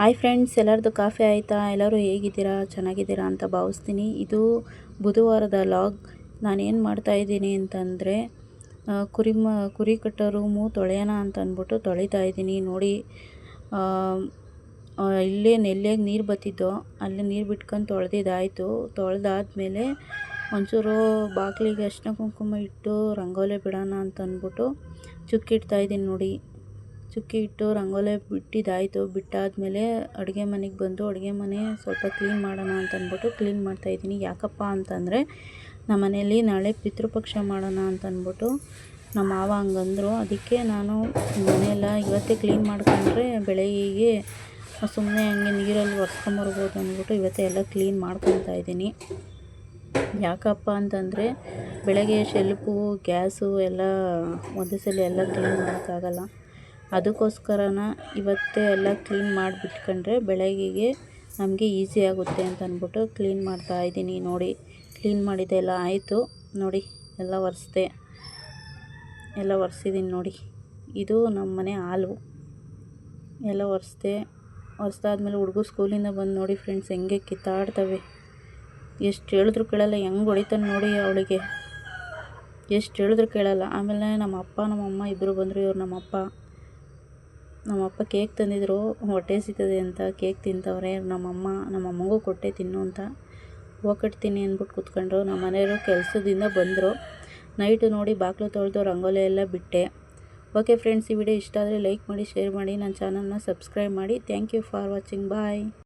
Hi friends ಎಲ್ಲರದ್ದು coffee ಆಯಿತಾ? ಎಲ್ಲರೂ ಹೇಗಿದ್ದೀರಾ? ಚೆನ್ನಾಗಿದ್ದೀರಾ ಅಂತ ಭಾವಿಸ್ತೀನಿ. ಇದು ಬುಧವಾರದ ಲಾಗ್. ನಾನೇನು ಮಾಡ್ತಾಯಿದ್ದೀನಿ ಅಂತಂದರೆ ಕುರಿ ಮ, ಕುರಿ ಕಟ್ಟೋ ಮೂ ತೊಳೆಯೋಣ ಅಂತ ಅಂದ್ಬಿಟ್ಟು ತೊಳಿತಾ ಇದ್ದೀನಿ. ನೋಡಿ ಇಲ್ಲೇ ನೆಲ್ಲಿಯಾಗಿ ನೀರು ಬತ್ತಿದ್ದೋ, ಅಲ್ಲಿ ನೀರು ಬಿಟ್ಕೊಂಡು ತೊಳೆದಿದ್ದಾಯಿತು. ತೊಳೆದಾದ್ಮೇಲೆ ಒಂಚೂರು ಬಾಗಿಲಿಗೆ ಅರಿಶಿನ ಕುಂಕುಮ ಇಟ್ಟು, ರಂಗೋಲಿ ಬಿಡೋಣ ಅಂತ ಅಂದ್ಬಿಟ್ಟು ಚುಕ್ಕಿ ಇಡ್ತಾ ಇದ್ದೀನಿ ನೋಡಿ. ಚುಕ್ಕಿ ಇಟ್ಟು ರಂಗೋಲಿ ಬಿಟ್ಟಿದ್ದಾಯಿತು ಬಿಟ್ಟಾದಮೇಲೆ ಅಡುಗೆ ಮನೆಗೆ ಬಂದು ಅಡುಗೆ ಮನೆ ಸ್ವಲ್ಪ ಕ್ಲೀನ್ ಮಾಡೋಣ ಅಂತ ಅಂದ್ಬಿಟ್ಟು ಕ್ಲೀನ್ ಮಾಡ್ತಾಯಿದ್ದೀನಿ ಯಾಕಪ್ಪ ಅಂತಂದರೆ ನಮ್ಮ ಮನೆಯಲ್ಲಿ ನಾಳೆ ಪಿತೃಪಕ್ಷ ಮಾಡೋಣ ಅಂತ ಅಂದ್ಬಿಟ್ಟು ನಮ್ಮ ಮಾವ ಹಂಗಂದರು. ಅದಕ್ಕೆ ನಾನು ಮನೆಯೆಲ್ಲ ಇವತ್ತೇ ಕ್ಲೀನ್ ಮಾಡ್ಕೊಂಡ್ರೆ ಬೆಳಗ್ಗೆ ಸುಮ್ಮನೆ ಹಂಗೆ ನೀರಲ್ಲಿ ಒರೆಸ್ಕೊಂಬರ್ಬೋದು ಅಂದ್ಬಿಟ್ಟು ಇವತ್ತೇ ಎಲ್ಲ ಕ್ಲೀನ್ ಮಾಡ್ಕೊತಾ ಇದ್ದೀನಿ. ಯಾಕಪ್ಪ ಅಂತಂದರೆ ಬೆಳಗ್ಗೆ ಶೆಲ್ಪು, ಗ್ಯಾಸು ಎಲ್ಲ ಒಂದೇ ಸಲ ಎಲ್ಲ ಕ್ಲೀನ್ ಮಾಡೋಕ್ಕಾಗಲ್ಲ. ಅದಕ್ಕೋಸ್ಕರನ ಇವತ್ತೇ ಎಲ್ಲ ಕ್ಲೀನ್ ಮಾಡಿಬಿಟ್ಕೊಂಡ್ರೆ ಬೆಳಗ್ಗೆಗೆ ನಮಗೆ ಈಸಿ ಆಗುತ್ತೆ ಅಂತ ಅಂದ್ಬಿಟ್ಟು ಕ್ಲೀನ್ ಮಾಡ್ತಾ ಇದ್ದೀನಿ ನೋಡಿ. ಕ್ಲೀನ್ ಮಾಡಿದ್ದೆಲ್ಲ ಆಯಿತು. ನೋಡಿ, ಎಲ್ಲ ಒರೆಸ್ದೆ. ಎಲ್ಲ ಒರೆಸಿದ್ದೀನಿ ನೋಡಿ. ಇದು ನಮ್ಮ ಮನೆ ಹಾಲು. ಎಲ್ಲ ಒರೆಸ್ದೆ. ಒರೆಸ್ದಾದ್ಮೇಲೆ ಹುಡುಗು ಸ್ಕೂಲಿಂದ ಬಂದು ನೋಡಿ ಫ್ರೆಂಡ್ಸ್ ಹೆಂಗೆ ಕಿತ್ತಾಡ್ತವೆ. ಎಷ್ಟು ಹೇಳಿದ್ರು ಕೇಳಲ್ಲ, ಹೆಂಗೆ ಹೊಡಿತಾನೆ ನೋಡಿ ಅವಳಿಗೆ. ಎಷ್ಟು ಹೇಳಿದ್ರು ಕೇಳಲ್ಲ. ಆಮೇಲೆ ನಮ್ಮ ಅಪ್ಪ ನಮ್ಮಮ್ಮ ಇಬ್ಬರು ಬಂದರು ಇವ್ರು ನಮ್ಮಪ್ಪ ನಮ್ಮಪ್ಪ ಕೇಕ್ ತಂದಿದ್ರು, ಹೊಟ್ಟೆ ಸಿಗ್ತದೆ ಅಂತ ಕೇಕ್ ತಿಂತವ್ರೆ, ನಮ್ಮಮ್ಮ ನಮ್ಮಮ್ಮಗೂ ಕೊಟ್ಟೆ ತಿನ್ನು ಅಂತ. ಹೋಗಟ್ತೀನಿ ಅಂದ್ಬಿಟ್ಟು ಕೂತ್ಕೊಂಡ್ರು. ನಮ್ಮ ಮನೆಯವರು ಕೆಲಸದಿಂದ ಬಂದರು. ನೈಟು ನೋಡಿ ಬಾಗಿಲು ತೊಳೆದು ರಂಗೋಲಿ ಎಲ್ಲ ಬಿಟ್ಟೆ. ಓಕೆ ಫ್ರೆಂಡ್ಸ್, ಈ ವಿಡಿಯೋ ಇಷ್ಟ ಆದರೆ ಲೈಕ್ ಮಾಡಿ, ಶೇರ್ ಮಾಡಿ, ನನ್ನ ಚಾನಲ್ನ ಸಬ್ಸ್ಕ್ರೈಬ್ ಮಾಡಿ. Thank you for watching. Bye.